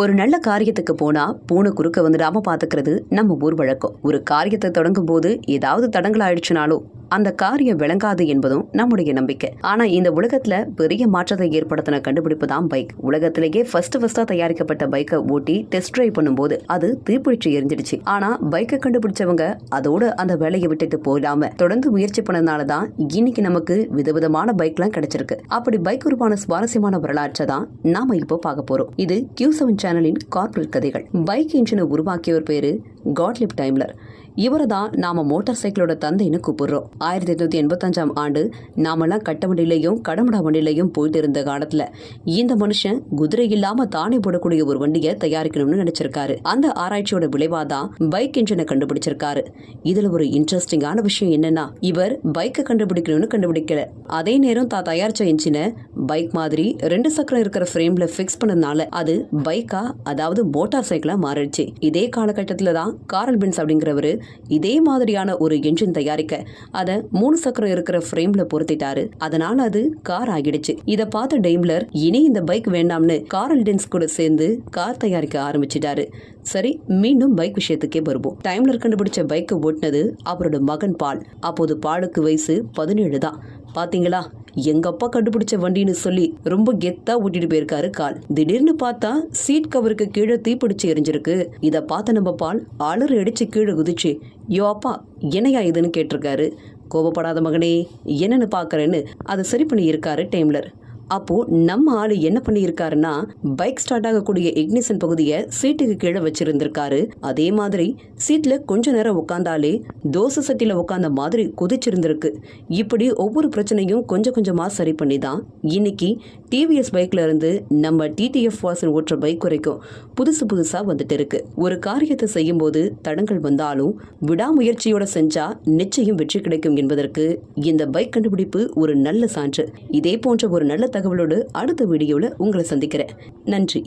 ஒரு நல்ல காரியத்துக்கு போனா பூனை குறுக்க வந்துடாம பாத்துக்கிறது நம்ம ஊர் வழக்கம். ஒரு காரியத்தை தொடங்கும் போது ஏதாவது தடங்கள் ஆயிடுச்சுனாலும் அந்த காரியம் விளங்காது என்பதும் நம்முடைய நம்பிக்கை. ஆனா இந்த உலகத்துல பெரிய மாற்றத்தை ஏற்படுத்தின கண்டுபிடிப்பு தான் பைக். உலகத்திலேயே ஃபர்ஸ்ட் ஃபர்ஸ்டா தயாரிக்கப்பட்ட பைக்கை ஓட்டி டெஸ்ட் டிரைவ் பண்ணும்போது அது தீப்பிடிச்சு எரிஞ்சிடுச்சு. ஆனா பைக்கை கண்டுபிடிச்சவங்க அதோட அந்த வேலையை விட்டுட்டு போயிடாம தொடர்ந்து முயற்சி பண்ணதுனால தான் இன்னைக்கு நமக்கு விதவிதமான பைக்லாம் கிடைச்சிருக்கு. அப்படி பைக் உருவான சுவாரஸ்யமான வரலாற்றை தான் நாம இப்போ பார்க்க போறோம். இது கியூ செவன் சேனலின் கார்பரேட் கதைகள். பைக் இன்ஜினை உருவாக்கியவர் பேரு காட்லிப் டைம்லர் இவரை தான் நாம மோட்டார் சைக்கிளோட தந்தைன்னு கூப்பிடுறோம். ஆயிரத்தி எட்நூத்தி எண்பத்தஞ்சாம் ஆண்டு நாமெல்லாம் கட்ட வண்டியிலையும் கடமுடா வண்டியிலையும் போயிட்டு இருந்த காலத்துல இந்த மனுஷன் குதிரை இல்லாம தானே போடக்கூடிய ஒரு வண்டியை தயாரிக்கணும்னு நினைச்சிருக்காரு. அந்த ஆராய்ச்சியோட விளைவா தான் பைக் இன்ஜினை கண்டுபிடிச்சிருக்காரு. இதுல ஒரு இன்ட்ரெஸ்டிங்கான விஷயம் என்னன்னா இவர் பைக்கை கண்டுபிடிக்கணும்னு கண்டுபிடிக்கல. அதே நேரம் தான் தயாரிச்ச இன்ஜினை பைக் மாதிரி ரெண்டு சக்கரம் இருக்கிற ஃப்ரேம்ல ஃபிக்ஸ் பண்ணதுனால அது பைக்கா அதாவது மோட்டார் சைக்கிளா மாறிடுச்சு. இதே காலகட்டத்துல தான் காரல் பென்ஸ் அப்படிங்கிறவரு இதே மாதிரியான ஒரு என்ஜின் தயாரிக்க அதை மூணு சக்கரம் இருக்கிற ஃப்ரேம்ல பொருத்திட்டாரு. அதனால அது கார் ஆகிடுச்சு. இதை பார்த்த டெய்ம்லர் இனி இந்த பைக் வேண்டாம்னு காரல் டென்ஸ் கூட சேர்ந்து கார் தயாரிக்க ஆரம்பிச்சிட்டாரு. சரி மீண்டும் பைக் விஷயத்துக்கே வருவோம். டைம்லர் கண்டுபிடிச்ச பைக்கை ஓட்டினது அவரோட மகன் பால். அப்போது பாலுக்கு வயசு பதினேழு தான். பாத்தீங்களா? எங்க அப்பா கண்டுபிடிச்ச வண்டின்னு சொல்லி ரொம்ப கெத்தா ஓட்டிட்டு போயிருக்காரு கால். திடீர்னு பார்த்தா சீட் கவருக்கு கீழே தீப்பிடிச்சு எரிஞ்சிருக்கு. இத பார்த்த நம்ம பால் அலறு அடிச்சு கீழே குதிச்சு யோ அப்பா என்னையா இதுன்னு கேட்டிருக்காரு? கோபப்படாத மகனே என்னன்னு பாக்குறேன்னு அதை சரி பண்ணி இருக்காரு டெய்ம்லர் அப்போ நம்ம ஆளு என்ன பண்ணியிருக்காருன்னா பைக் ஸ்டார்ட் ஆகக்கூடிய இக்னிசன் பகுதியை சீட்டுக்கு கீழே வச்சிருந்திருக்காரு. அதே மாதிரி சீட்ல கொஞ்ச நேரம் உட்காந்தாலே தோசை சட்டியில உட்காந்த மாதிரி குதிச்சிருந்திருக்கு. இப்படி ஒவ்வொரு பிரச்சனையும் கொஞ்சம் கொஞ்சமா சரி பண்ணி தான் இன்னைக்கு டிவிஎஸ் பைக்ல இருந்து நம்ம டிடிஎஃப் வாசன் ஓட்டுற பைக் வரைக்கும் புதுசு புதுசா வந்துட்டு இருக்கு. ஒரு காரியத்தை செய்யும் போது தடங்கள் வந்தாலும் விடாமுயற்சியோட செஞ்சா நிச்சயம் வெற்றி கிடைக்கும் என்பதற்கு இந்த பைக் கண்டுபிடிப்பு ஒரு நல்ல சான்று. இதே போன்ற ஒரு நல்ல தகவலோடு அடுத்த வீடியோவில் உங்களை சந்திக்கிறேன். நன்றி.